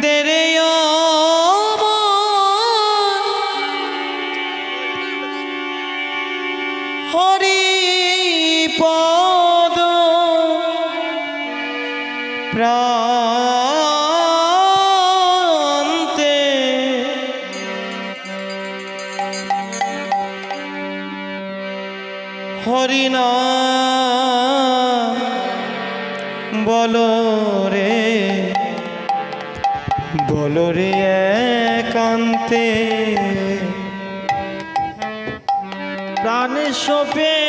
দেরেও বলরে কান্তে প্রাণ সপে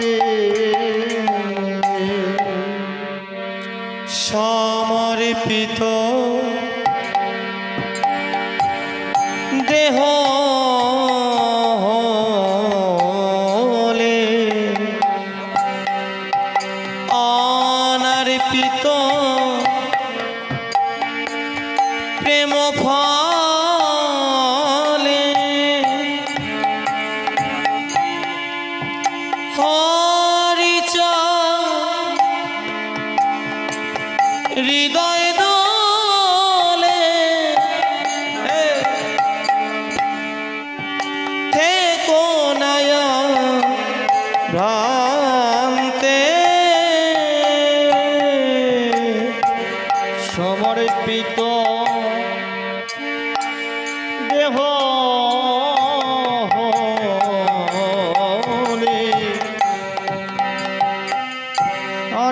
বাটে সমর্পিত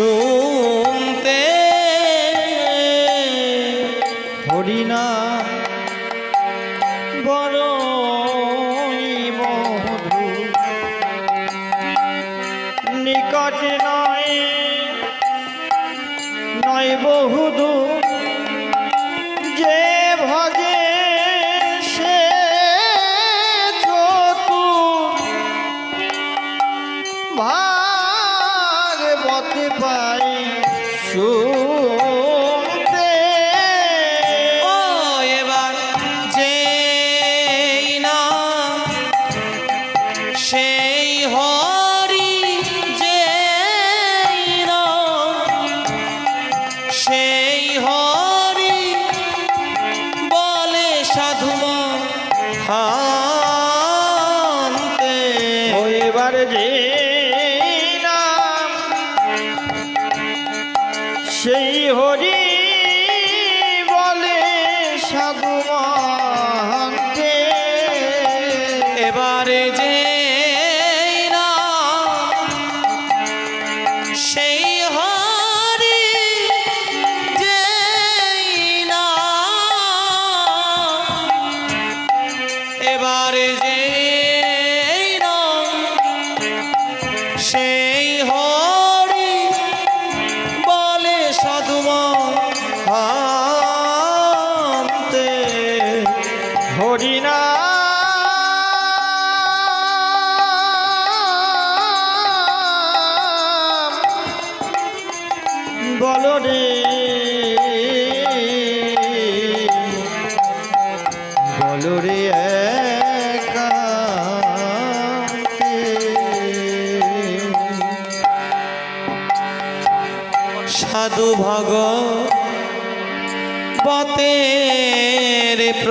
Oh. পাই সু সেই হরি বলে সাধুমা সাধু ভগ পতের প্র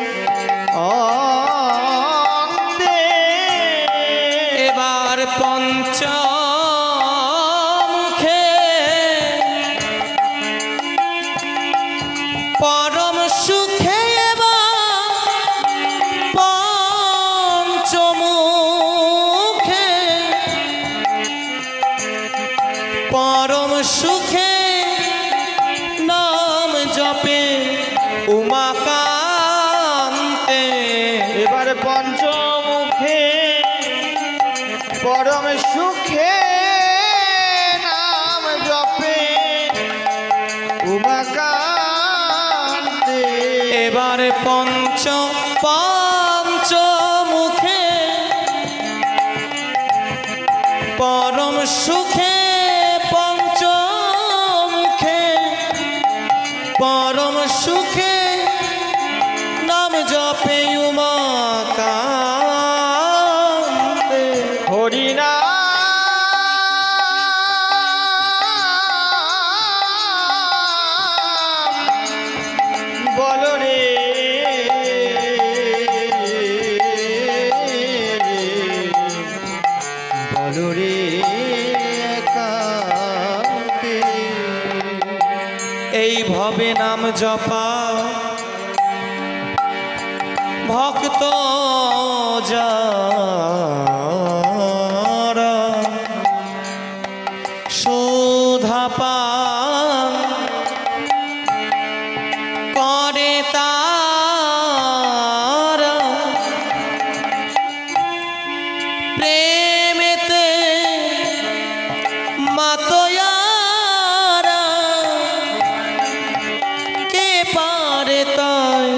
পঞ্চ পঞ্চ মুখে। পরম সুখে পঞ্চ মুখে। পরম সুখে নাম জপে জপা। ভক্ত যা তারে তাই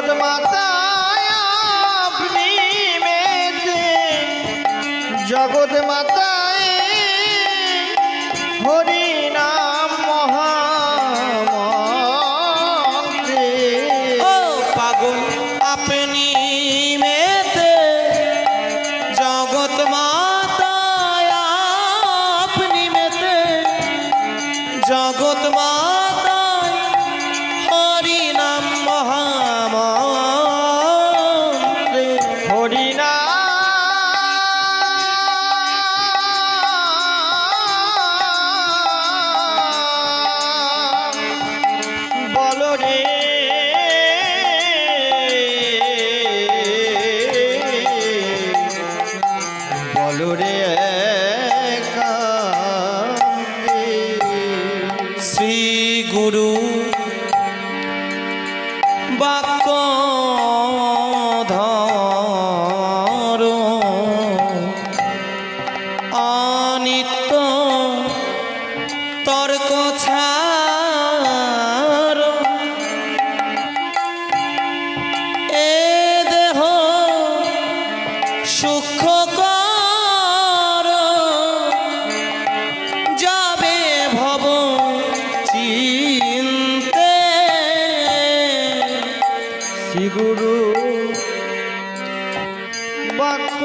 মোর মাতায় আপনি মেতে জগৎ মাতা গুরু। বাক্য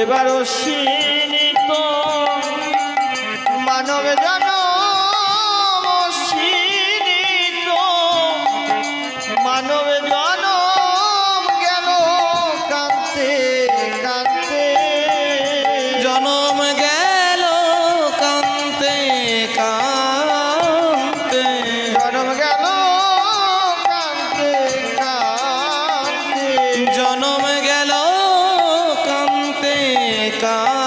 এবার সিনিত তো মানব জানা cantar.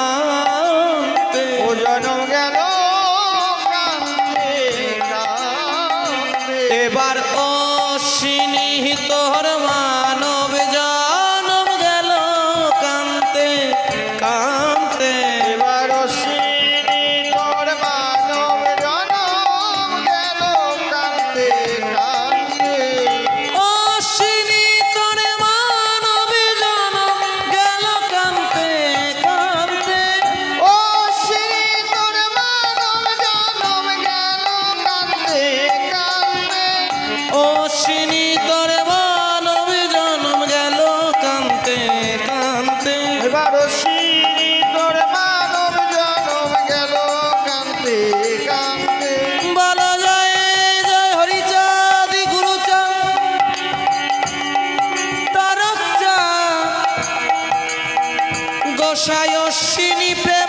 গোসাই অশ্বিনী প্রেমানন্দে